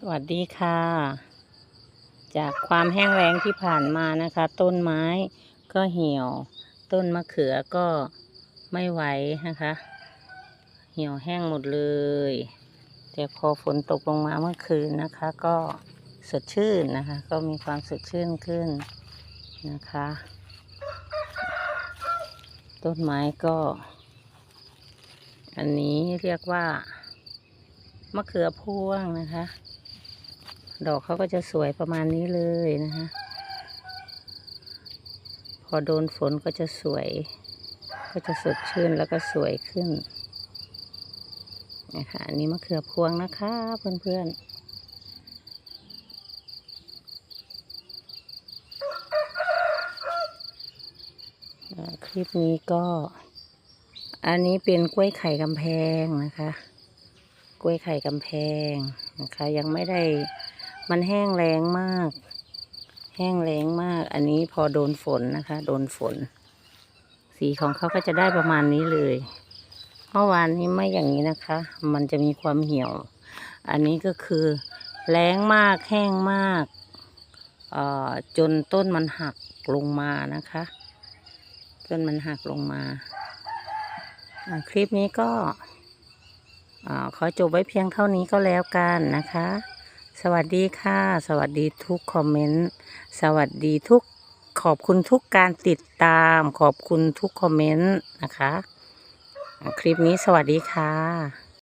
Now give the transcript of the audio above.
สวัสดีค่ะ จากความแห้งแล้งที่ผ่านมานะคะ ต้นไม้ก็เหี่ยว ต้นมะเขือก็ไม่ไหวนะคะ เหี่ยวแห้งหมดเลย แต่พอฝนตกลงมาเมื่อคืนนะคะ ก็สดชื่นนะคะ ก็มีความสดชื่นขึ้นนะคะ ต้นไม้ก็ อันนี้เรียกว่ามะเขือพวงนะคะ ดอกเขาก็จะสวยประมาณนี้เลยนะคะ พอโดนฝนก็จะสวย ก็จะสดชื่นแล้วก็สวยขึ้นนะคะอันนี้มะเขือพวงนะคะเพื่อนๆอ่าคลิปนี้ก็ อันนี้เป็นกล้วยไข่กำแพงนะคะ กล้วยไข่กำแพงนะคะ ยังไม่ได้ มันแห้งแรงมาก แห้งแรงมาก อันนี้พอโดนฝนนะคะ โดนฝน สีของเขาก็จะได้ประมาณนี้เลยเมื่อวานนี้ไม่อย่างนี้นะคะ มันจะมีความเหี่ยว อันนี้ก็คือ แรงมากแห้งมากอ่อจนต้นมันหักลงมานะคะต้นมันหักลงมาคลิปนี้ก็อ่าขอจบไว้เพียงเท่านี้ก็แล้วกันนะคะ สวัสดีค่ะ สวัสดีทุกคอมเมนต์ สวัสดีทุกขอบคุณทุกการติดตาม ขอบคุณทุกคอมเมนต์นะคะ คลิปนี้สวัสดีค่ะ